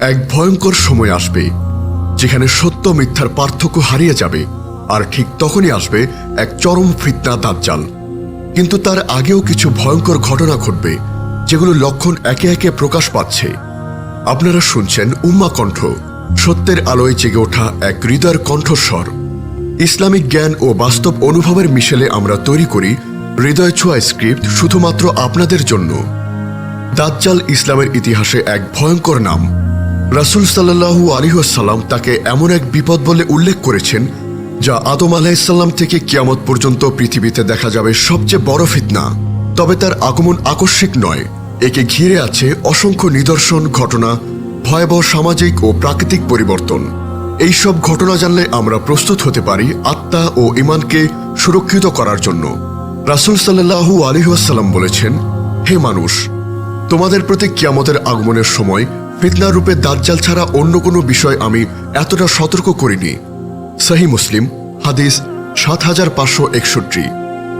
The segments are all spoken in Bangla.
এক ভয়ঙ্কর সময় আসবে, যেখানে সত্য মিথ্যার পার্থক্য হারিয়ে যাবে, আর ঠিক তখনই আসবে এক চরম ফিতনা দাজ্জাল। কিন্তু তার আগেও কিছু ভয়ঙ্কর ঘটনা ঘটবে, যেগুলো লক্ষণ একে একে প্রকাশ পাচ্ছে। আপনারা শুনছেন উম্মা কণ্ঠ, সত্যের আলোয় জেগে ওঠা এক হৃদয়ের কণ্ঠস্বর। ইসলামিক জ্ঞান ও বাস্তব অনুভবের মিশেলে আমরা তৈরি করি হৃদয় ছোঁয়া স্ক্রিপ্ট শুধুমাত্র আপনাদের জন্য। দাজ্জাল ইসলামের ইতিহাসে এক ভয়ঙ্কর নাম। রাসুল সাল্লাহু আলিহাসাল্লাম তাকে এমন এক বিপদ বলে উল্লেখ করেছেন, যা আদম আলাহিসাল্লাম থেকে কিয়ামত পর্যন্ত পৃথিবীতে দেখা যাবে সবচেয়ে বড় ফিতনা। তবে তার আগমন আকস্মিক নয়, একে ঘিরে আছে অসংখ্য নিদর্শন, ঘটনা, ভয়াবহ সামাজিক ও প্রাকৃতিক পরিবর্তন। এই সব ঘটনা জানলে আমরা প্রস্তুত হতে পারি আত্মা ও ইমানকে সুরক্ষিত করার জন্য। রাসুল সাল্লাহু আলিহাসাল্লাম বলেছেন, হে মানুষ, তোমাদের প্রতি কিয়ামতের আগমনের সময় ফিতনা রূপে দাজ্জাল ছাড়া অন্য কোনো বিষয় আমি এতটা সতর্ক করিনি। সহি মুসলিম, হাদিস সাত হাজার পাঁচশো একষট্টি।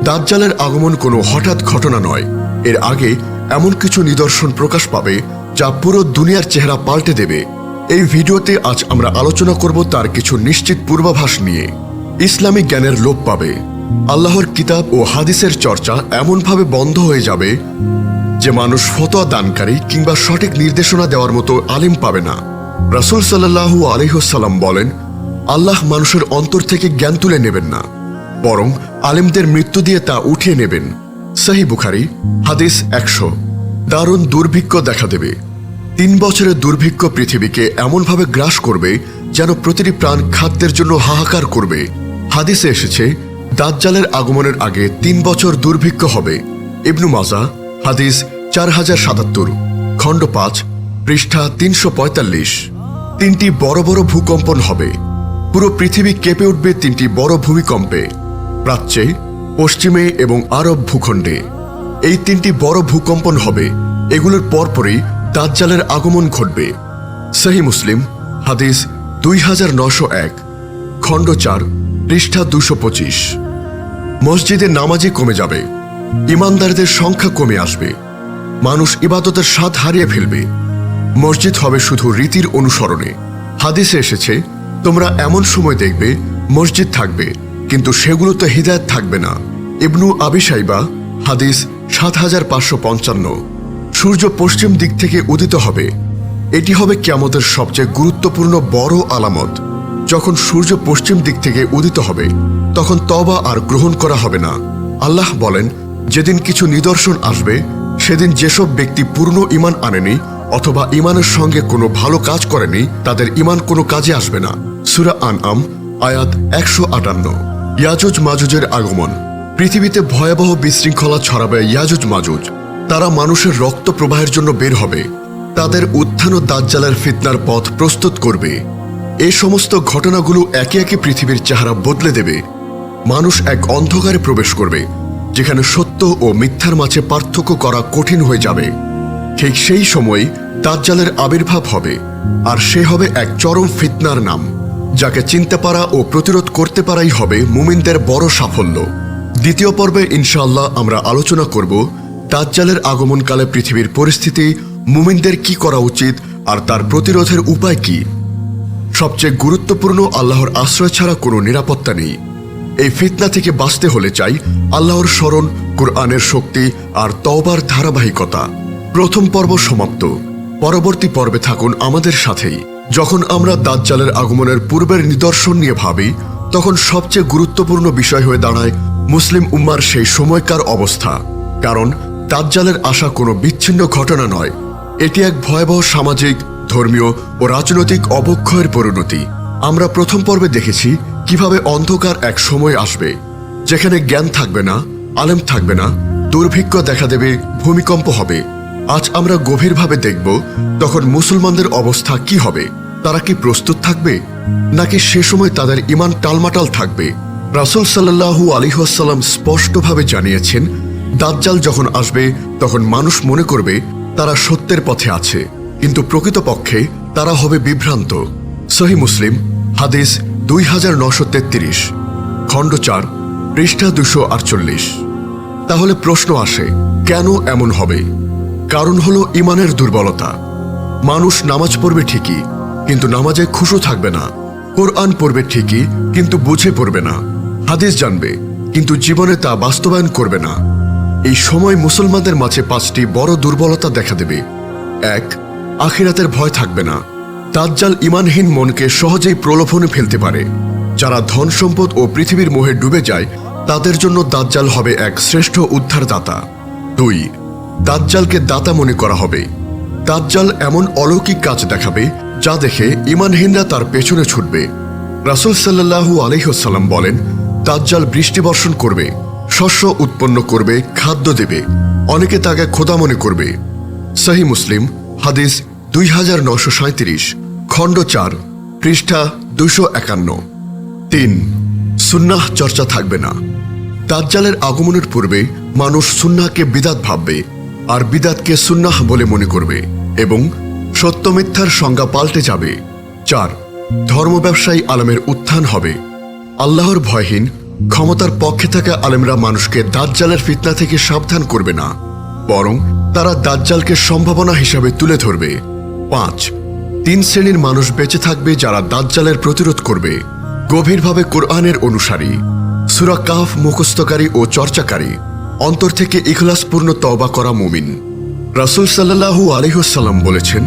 দাজ্জালের আগমন কোনো হঠাৎ ঘটনা নয়। এর আগে এমন কিছু নিদর্শন প্রকাশ পাবে যা পুরো দুনিয়ার চেহারা পাল্টে দেবে। এই ভিডিওতে আজ আমরা আলোচনা করব তার কিছু নিশ্চিত পূর্বাভাস নিয়ে। ইসলামিক জ্ঞানের লোপ পাবে। আল্লাহর কিতাব ও হাদিসের চর্চা এমনভাবে বন্ধ হয়ে যাবে যে মানুষ ফতোয়া দানকারী কিংবা সঠিক নির্দেশনা দেওয়ার মতো আলিম পাবে না। রাসুল সাল্লাহু আলহ্লাম বলেন, আল্লাহ মানুষের অন্তর থেকে জ্ঞান তুলে নেবেন না, বরং আলিমদের মৃত্যু দিয়ে তা উঠিয়ে নেবেন। সাহি বুখারি, হাদিস একশো। দারুণ দুর্ভিক্ষ দেখা দেবে। তিন বছরের দুর্ভিক্ষ পৃথিবীকে এমনভাবে গ্রাস করবে যেন প্রতিটি প্রাণ খাদ্যের জন্য হাহাকার করবে। হাদিসে এসেছে, দাজ্জালের আগমনের আগে তিন বছর দুর্ভিক্ষ হবে। ইবনু মাজা, হাদিস চার হাজার সাতাত্তর, খণ্ড পাঁচ, পৃষ্ঠা তিনশো পঁয়তাল্লিশ। তিনটি বড় বড় ভূকম্পন হবে। পুরো পৃথিবী কেঁপে উঠবে তিনটি বড় ভূমিকম্পে। প্রাচ্যে, পশ্চিমে এবং আরব ভূখণ্ডে। এই তিনটি বড় ভূকম্পন হবে। এগুলোর পরপরই দাজ্জালের আগমন ঘটবে। সহি মুসলিম, হাদিস দুই হাজার নশো এক, খণ্ড চার, পৃষ্ঠা দুশো পঁচিশ। মসজিদে নামাজি কমে যাবে। ইমানদারদের সংখ্যা কমে আসবে। মানুষ ইবাদতের স্বাদ হারিয়ে ফেলবে। মসজিদ হবে শুধু রীতির অনুসরণে। হাদিসে এসেছে, তোমরা এমন সময় দেখবে, মসজিদ থাকবে, কিন্তু সেগুলোতে হৃদায়ত থাকবে না। ইবনু আবিসাইবা হাদিস সাত হাজার পাঁচশো পঞ্চান্ন। সূর্য পশ্চিম দিক থেকে উদিত হবে। এটি হবে কিয়ামতের সবচেয়ে গুরুত্বপূর্ণ বড় আলামত। যখন সূর্য পশ্চিম দিক থেকে উদিত হবে, তখন তবা আর গ্রহণ করা হবে না। আল্লাহ বলেন, যেদিন কিছু নিদর্শন আসবে সেদিন যেসব ব্যক্তি পূর্ণ ইমান আনেনি অথবা ইমানের সঙ্গে কোনো ভালো কাজ করেনি, তাদের ইমান কোনো কাজে আসবে না। সুরা আন আম আয়াত একশো আটান্ন। ইয়াজুজ মাজুজের আগমন। পৃথিবীতে ভয়াবহ বিশৃঙ্খলা ছড়াবে ইয়াজুজ মাজুজ। তারা মানুষের রক্ত প্রবাহের জন্য বের হবে। তাদের উত্থান ও দাজ্জালের ফিতনার পথ প্রস্তুত করবে। এই সমস্ত ঘটনাগুলো একে একে পৃথিবীর চেহারা বদলে দেবে। মানুষ এক অন্ধকারে প্রবেশ করবে। যেখানে সত্য ও মিথ্যার মাঝে পার্থক্য করা কঠিন হয়ে যাবে। ঠিক সেই সময় দাজ্জালের আবির্ভাব হবে, আর সে হবে এক চরম ফিতনার নাম, যাকে চিনতে পারা ও প্রতিরোধ করতে পারাই হবে মুমিনদের বড় সাফল্য। দ্বিতীয় পর্বে ইনশাল্লাহ আমরা আলোচনা করব দাজ্জালের আগমনকালে পৃথিবীর পরিস্থিতি, মুমিনদের কি করা উচিত, আর তার প্রতিরোধের উপায় কি। সবচেয়ে গুরুত্বপূর্ণ আল্লাহর আশ্রয় ছাড়া কোনো নিরাপত্তা নেই। এই ফিতনা থেকে বাঁচতে হলে চাই আল্লাহর স্মরণ, কোরআনের শক্তি আর তওবার ধারাবাহিকতা। প্রথম পর্ব সমাপ্ত। পরবর্তী পর্বে থাকুন আমাদের সাথেই। যখন আমরা দাজ্জালের আগমনের পূর্বের নিদর্শন নিয়ে ভাবি, তখন সবচেয়ে গুরুত্বপূর্ণ বিষয় হয়ে দাঁড়ায় মুসলিম উম্মার সেই সময়কার অবস্থা। কারণ দাজ্জালের আসা কোনো বিচ্ছিন্ন ঘটনা নয়। এটি এক ভয়াবহ সামাজিক, ধর্মীয় ও রাজনৈতিক অবক্ষয়ের পরিণতি। আমরা প্রথম পর্বে দেখেছি কীভাবে অন্ধকার এক সময় আসবে, যেখানে জ্ঞান থাকবে না, আলেম থাকবে না, দুর্ভিক্ষ দেখা দেবে, ভূমিকম্প হবে। আজ আমরা গভীরভাবে দেখব তখন মুসলমানদের অবস্থা কি হবে, তারা কি প্রস্তুত থাকবে, নাকি সে সময় তাদের ইমান টালমাটাল থাকবে। রাসুল সাল্লাহু আলিহাসাল্লাম স্পষ্টভাবে জানিয়েছেন, দাজ্জাল যখন আসবে, তখন মানুষ মনে করবে তারা সত্যের পথে আছে, কিন্তু প্রকৃতপক্ষে তারা হবে বিভ্রান্ত। সহি মুসলিম, হাদিস দুই হাজার নশো তেত্রিশ, খণ্ড চার, পৃষ্ঠা দুশো আটচল্লিশ। তাহলে প্রশ্ন আসে, কেন এমন হবে? কারণ হলো ইমানের দুর্বলতা। মানুষ নামাজ পড়বে ঠিকই, কিন্তু নামাজে খুশু থাকবে না। কোরআন পড়বে ঠিকই, কিন্তু বুঝে পড়বে না। হাদিস জানবে, কিন্তু জীবনে তা বাস্তবায়ন করবে না। এই সময় মুসলমানদের মাঝে পাঁচটি বড় দুর্বলতা দেখা দেবে। এক, আখিরাতের ভয় থাকবে না। দাজ্জাল ইমানহীন মনকে সহজেই প্রলোভনে ফেলতে পারে। যারা ধন সম্পদ ও পৃথিবীর মোহে ডুবে যায়, তাদের জন্য দাজ্জাল হবে এক শ্রেষ্ঠ উদ্ধারদাতা। দুই, দাজ্জালকে দাতা মনে করা হবে। দাজ্জাল এমন অলৌকিক কাজ দেখাবে, যা দেখে ইমানহীনরা তার পেছনে ছুটবে। রাসুল সাল্লাহু আলহ্লাম বলেন, দাজ্জাল বৃষ্টি বর্ষণ করবে, শস্য উৎপন্ন করবে, খাদ্য দেবে, অনেকে তাকে খোদা মনে করবে। সহি মুসলিম, হাদিস দুই হাজার নশো সাঁত্রিশ খণ্ড চার, পৃষ্ঠা দুশো একান্ন। তিন, সুন্নাহ চর্চা থাকবে না। দাজ্জালের আগমনের পূর্বে মানুষ সুন্নাহকে বিদাত ভাববে আর বিদাতকে সুন্নাহ বলে মনে করবে এবং সত্য মিথ্যার সংজ্ঞা পাল্টে যাবে। চার, ধর্ম ব্যবসায়ী আলমের উত্থান হবে। আল্লাহর ভয়হীন, ক্ষমতার পক্ষে থাকা আলেমরা মানুষকে দাজ্জালের ফিতনা থেকে সাবধান করবে না, বরং তারা দাজ্জালকে সম্ভাবনা হিসাবে তুলে ধরবে। পাঁচ, তিন শ্রেণির মানুষ বেঁচে থাকবে যারা দাজ্জালের প্রতিরোধ করবে। গভীরভাবে কোরআনের অনুসারী, সুরা কাফ মুখস্থকারী ও চর্চাকারী, অন্তর থেকে ইখলাসপূর্ণ তওবা করা মুমিন। রাসুল সাল্লাহু আলিহসাল্লাম বলেছেন,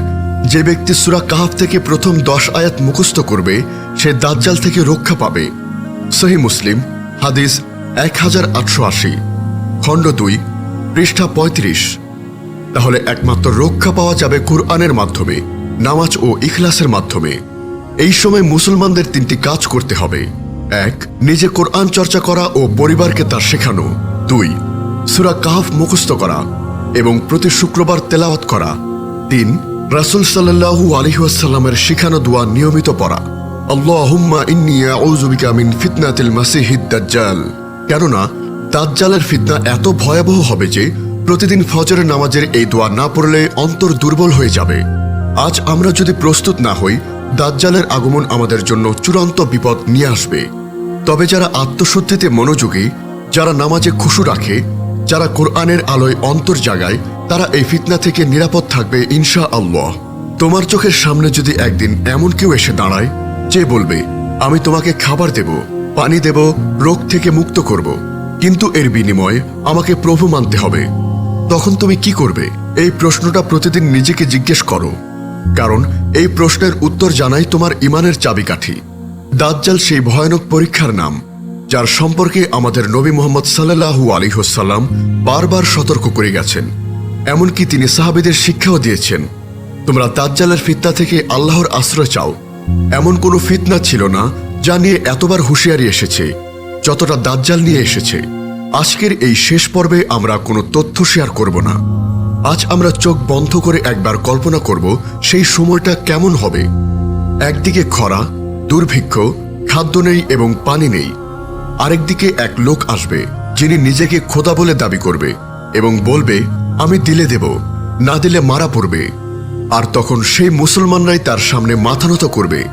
যে ব্যক্তি সুরা কাহাফ থেকে প্রথম দশ আয়াত মুখস্থ করবে, সে দাজ্জাল থেকে রক্ষা পাবে। সহি মুসলিম, হাদিস এক হাজার আটশো আশি, খণ্ড দুই, পৃষ্ঠা পঁয়ত্রিশ। তাহলে একমাত্র রক্ষা পাওয়া যাবে কোরআনের মাধ্যমে, নামাজ ও ইখলাসের মাধ্যমে। এই সময় মুসলমানদের তিনটি কাজ করতে হবে। এক, নিজে কোরআন চর্চা করা ও পরিবারকে তা শেখানো। দুই, সুরা কাহাফ মুখস্থ করা এবং প্রতি শুক্রবার তেলাওয়াত করা। তিন, রাসুল সাল্লাহু আলহিহাসাল্লামের শিখানো দোয়া নিয়মিত পড়া। কেননা, দাজ্জালের ফিতনা এত ভয়াবহ হবে যে প্রতিদিন ফজরের নামাজের এই দোয়া না পড়লে অন্তর দুর্বল হয়ে যাবে। আজ আমরা যদি প্রস্তুত না হই, দাজ্জালের আগমন আমাদের জন্য চূড়ান্ত বিপদ নিয়ে আসবে। তবে যারা আত্মশুদ্ধিতে মনোযোগী, যারা নামাজে খুশু রাখে, যারা কোরআনের আলোয় অন্তর জাগায়, তারা এই ফিতনা থেকে নিরাপদ থাকবে ইনশা আল্লাহ তোমার চোখের সামনে যদি একদিন এমন কেউ এসে দাঁড়ায়, যে বলবে, আমি তোমাকে খাবার দেব, পানি দেব, রোগ থেকে মুক্ত করব। কিন্তু এর বিনিময়ে আমাকে প্রভু মানতে হবে। তখন তুমি কি করবে? এই প্রশ্নটা প্রতিদিন নিজেকে জিজ্ঞেস করো। কারণ এই প্রশ্নের উত্তর জানাই তোমার ইমানের চাবিকাঠি। দাজ্জাল সেই ভয়ানক পরীক্ষার নাম, যার সম্পর্কে আমাদের নবী মোহাম্মদ সাল্লাহু আলিহসাল্লাম বারবার সতর্ক করে গেছেন। এমনকি তিনি সাহাবিদের শিক্ষাও দিয়েছেন, তোমরা দাজ্জালের ফিতনা থেকে আল্লাহর আশ্রয় চাও। এমন কোনো ফিতনা ছিল না যা নিয়ে এতবার হুঁশিয়ারি এসেছে, যতটা দাজ্জাল নিয়ে এসেছে। আজকের এই শেষ পর্বে আমরা কোনো তথ্য শেয়ার করব না। আজ আমরা চোখ বন্ধ করে একবার কল্পনা করব সেই সময়টা কেমন হবে। একদিকে খরা, দুর্ভিক্ষ, খাদ্য নেই এবং পানি নেই। আরেকদিকে এক লোক আসবে, যিনি নিজেকে খোদা বলে দাবি করবে এবং বলবে, আমি দিলে দেব, না দিলে মারা পড়বে। আর তখন সেই মুসলমানরাই তার সামনে মাথা নত করবে,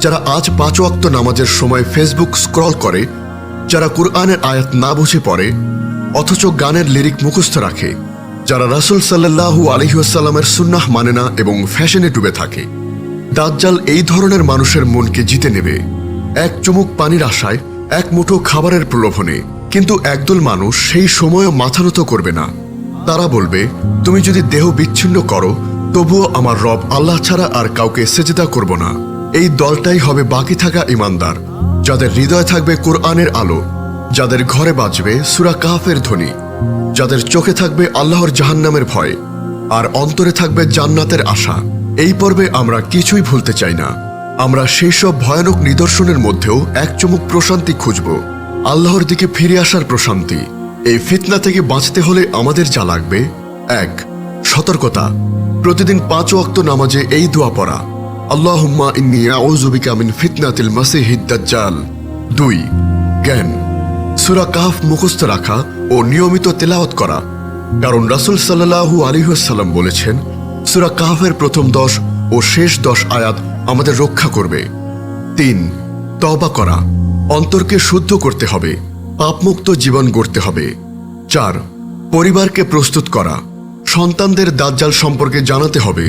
যারা আজ পাঁচ ওয়াক্ত নামাজের সময় ফেসবুক স্ক্রল করে যারা কুরআনের আয়াত না বুঝে পড়ে, অথচ গানের লিরিক মুখস্থ রাখে, যারা রাসুল সাল্লাহু আলহিহাসাল্লামের সুন্নাহ মানে না এবং ফ্যাশনে ডুবে থাকে। দাজ্জাল এই ধরনের মানুষের মনকে জিতে নেবে। এক চুমুক পানির আশায়, এক মুঠো খাবারের প্রলোভনে। কিন্তু একদল মানুষ সেই সময়ও মাথা নত করবে না। তারা বলবে, তুমি যদি দেহ বিচ্ছিন্ন করো, তবুও আমার রব আল্লাহ ছাড়া আর কাউকে সেজেদা করব না। এই দলটাই হবে বাকি থাকা ইমানদার। যাদের হৃদয় থাকবে কোরআনের আলো, যাদের ঘরে বাজবে সুরা কাহাফের ধ্বনি, যাদের চোখে থাকবে আল্লাহর জাহান্নামের ভয়, আর অন্তরে থাকবে জান্নাতের আশা। এই পর্বে আমরা কিছুই ভুলতে চাই না। আমরা সেই সব ভয়ানক নিদর্শনের মধ্যেও এক চুমুক প্রশান্তি খুঁজব। আল্লাহর দিকে ফিরে আসার প্রশান্তি। এই ফিতনা থেকে বাঁচতে হলে আমাদের যা লাগবে, এক, সতর্কতা। প্রতিদিন পাঁচ ওয়াক্ত নামাজে এই দোয়া পড়া। আল্লাহুম্মা ইন্নী আউযু বিকা মিন ফিতনাতিল মাসিহিদ দাজ্জাল। দুই, জ্ঞান। সূরা কাহফ মুখস্থ রাখা ও নিয়মিত তেলাওয়াত করা। কারণ রাসূল সাল্লাল্লাহু আলাইহি ওয়াসাল্লাম বলেছেন, সূরা প্রথম দশ ও শেষ দশ আয়াত আমাদের রক্ষা করবে। তিন, তওবা করা। অন্তরকে শুদ্ধ করতে হবে, পাপমুক্ত জীবন গড়তে হবে। চার, পরিবারকে প্রস্তুত করা। সন্তানদের দাজ্জাল সম্পর্কে জানাতে হবে,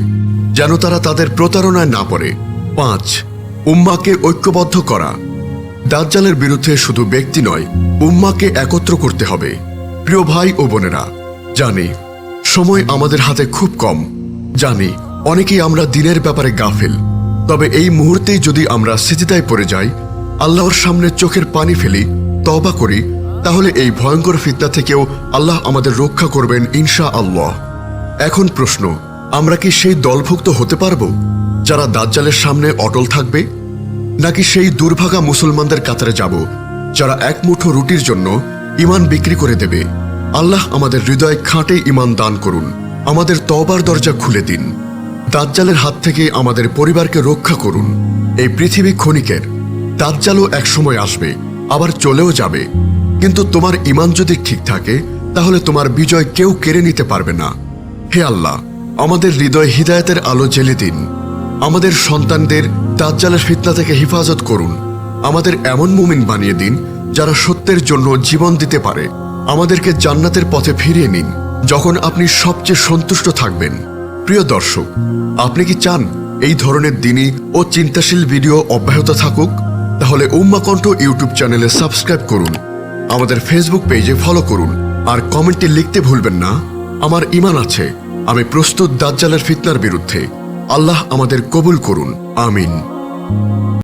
যেন তারা তাদের প্রতারণায় না পড়ে। পাঁচ, উম্মাকে ঐক্যবদ্ধ করা। দাজ্জালের বিরুদ্ধে শুধু ব্যক্তি নয়, উম্মাকে একত্র করতে হবে। প্রিয় ভাই ও বোনেরা, জানি, সময় আমাদের হাতে খুব কম। জানি, অনেকেই আমরা দিনের ব্যাপারে গাফেল। তবে এই মুহূর্তেই যদি আমরা সিজিদায় পড়ে যাই, আল্লাহর সামনে চোখের পানি ফেলি তবা করি, তাহলে এই ভয়ঙ্কর ফিতনা থেকেও আল্লাহ আমাদের রক্ষা করবেন ইনশা আল্লাহ এখন প্রশ্ন, আমরা কি সেই দলভুক্ত হতে পারব, যারা দাজ্জালের সামনে অটল থাকবে? নাকি সেই দুর্ভাগা মুসলমানদের কাতারে যাব, যারা এক মুঠো রুটির জন্য ইমান বিক্রি করে দেবে? আল্লাহ আমাদের হৃদয় খাঁটে ইমান দান করুন, আমাদের তবার দরজা খুলে দিন। দাজ্জালের হাত থেকে আমাদের পরিবারকে রক্ষা করুন। এই পৃথিবী ক্ষণিকের, দাজ্জালও একসময় আসবে, আবার চলেও যাবে। কিন্তু তোমার ইমান যদি ঠিক থাকে, তাহলে তোমার বিজয় কেউ কেড়ে নিতে পারবে না। হে আল্লাহ, আমাদের হৃদয় হৃদায়তের আলো জেলে দিন। আমাদের সন্তানদের দাজ্জালের ফিতনা থেকে হেফাজত করুন। আমাদের এমন মুমিন বানিয়ে দিন, যারা সত্যের জন্য জীবন দিতে পারে। আমাদেরকে জান্নাতের পথে ফিরিয়ে নিন, যখন আপনি সবচেয়ে সন্তুষ্ট থাকবেন। প্রিয় দর্শক, আপনি কি চান এই ধরনের দিনই ও চিন্তাশীল ভিডিও অব্যাহত থাকুক? তাহলে উম্মাকণ্ঠ ইউটিউব চ্যানেলে সাবস্ক্রাইব করুন, আমাদের ফেসবুক পেজে ফলো করুন, আর কমেন্টে লিখতে ভুলবেন না। আমার ইমান আছে। আমি প্রস্তুত দাজ্জালের ফিতনার বিরুদ্ধে। আল্লাহ আমাদের কবুল করুন। আমিন।